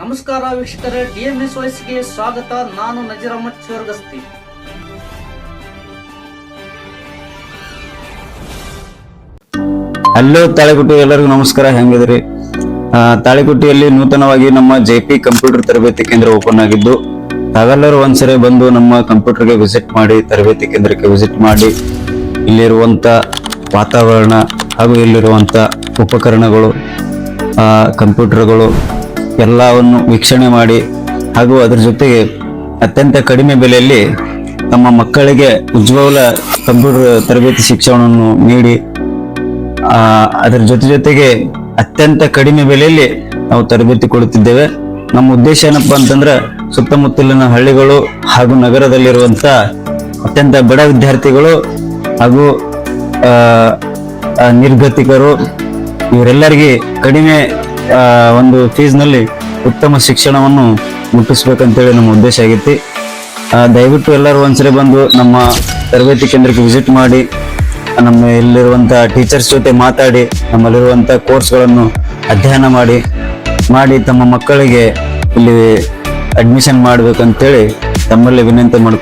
ನಮಸ್ಕಾರ ವೀಕ್ಷಕರೇ ಡಿಎಂಎಸ್ ವಾಯ್ಸ್ಗೆ ಸ್ವಾಗತ. ನಾನು ನಜೀರ್ ಅಹಮದ್ ಚೋರ್ಗಸ್ತಿ. ಹಲೋ ತಾಳಿಕುಟ್ಟಿ, ಎಲ್ಲರಿಗೂ ನಮಸ್ಕಾರ. ಹೆಂಗಿದ್ರಿ ತಾಳಿಕುಟ್ಟಿಯಲ್ಲಿ ನೂತನವಾಗಿ ನಮ್ಮ ಜೆ ಪಿ ಕಂಪ್ಯೂಟರ್ ತರಬೇತಿ ಕೇಂದ್ರ ಓಪನ್ ಆಗಿದ್ದು, ತಾವೆಲ್ಲರೂ ಒಂದ್ಸರಿ ಬಂದು ನಮ್ಮ ಕಂಪ್ಯೂಟರ್ಗೆ ವಿಸಿಟ್ ಮಾಡಿ, ತರಬೇತಿ ಕೇಂದ್ರಕ್ಕೆ ವಿಸಿಟ್ ಮಾಡಿ, ಇಲ್ಲಿರುವಂತ ವಾತಾವರಣ ಹಾಗೂ ಇಲ್ಲಿರುವಂತ ಉಪಕರಣಗಳು ಕಂಪ್ಯೂಟರ್ಗಳು ಎಲ್ಲವನ್ನು ವೀಕ್ಷಣೆ ಮಾಡಿ ಹಾಗೂ ಅದರ ಜೊತೆಗೆ ಅತ್ಯಂತ ಕಡಿಮೆ ಬೆಲೆಯಲ್ಲಿ ತಮ್ಮ ಮಕ್ಕಳಿಗೆ ಉಜ್ವಲ ಕಂಪ್ಯೂಟರ್ ತರಬೇತಿ ಶಿಕ್ಷಣವನ್ನು ನೀಡಿ ಅದರ ಜೊತೆ ಜೊತೆಗೆ ಅತ್ಯಂತ ಕಡಿಮೆ ಬೆಲೆಯಲ್ಲಿ ನಾವು ತರಬೇತಿ ಕೊಡುತ್ತಿದ್ದೇವೆ. ನಮ್ಮ ಉದ್ದೇಶ ಏನಪ್ಪ ಅಂತಂದ್ರೆ ಸುತ್ತಮುತ್ತಲಿನ ಹಳ್ಳಿಗಳು ಹಾಗೂ ನಗರದಲ್ಲಿರುವಂತ ಅತ್ಯಂತ ಬಡ ವಿದ್ಯಾರ್ಥಿಗಳು ಹಾಗೂ ನಿರ್ಗತಿಕರು, ಇವರೆಲ್ಲರಿಗೆ ಕಡಿಮೆ ಒಂದು ಫೀಸ್ನಲ್ಲಿ ಉತ್ತಮ ಶಿಕ್ಷಣವನ್ನು ಮುಟ್ಟಿಸ್ಬೇಕಂತೇಳಿ ನಮ್ಮ ಉದ್ದೇಶ ಆಗೈತಿ ದಯವಿಟ್ಟು ಎಲ್ಲರೂ ಒಂದ್ಸರಿ ಬಂದು ನಮ್ಮ ತರಬೇತಿ ಕೇಂದ್ರಕ್ಕೆ ವಿಸಿಟ್ ಮಾಡಿ, ನಮ್ಮ ಇಲ್ಲಿರುವಂಥ ಟೀಚರ್ಸ್ ಜೊತೆ ಮಾತಾಡಿ ನಮ್ಮಲ್ಲಿರುವಂಥ ಕೋರ್ಸ್ಗಳನ್ನು ಅಧ್ಯಯನ ಮಾಡಿ ಮಾಡಿ ತಮ್ಮ ಮಕ್ಕಳಿಗೆ ಇಲ್ಲಿ ಅಡ್ಮಿಷನ್ ಮಾಡ್ಬೇಕಂತೇಳಿ ತಮ್ಮಲ್ಲಿ ವಿನಂತಿ ಮಾಡ್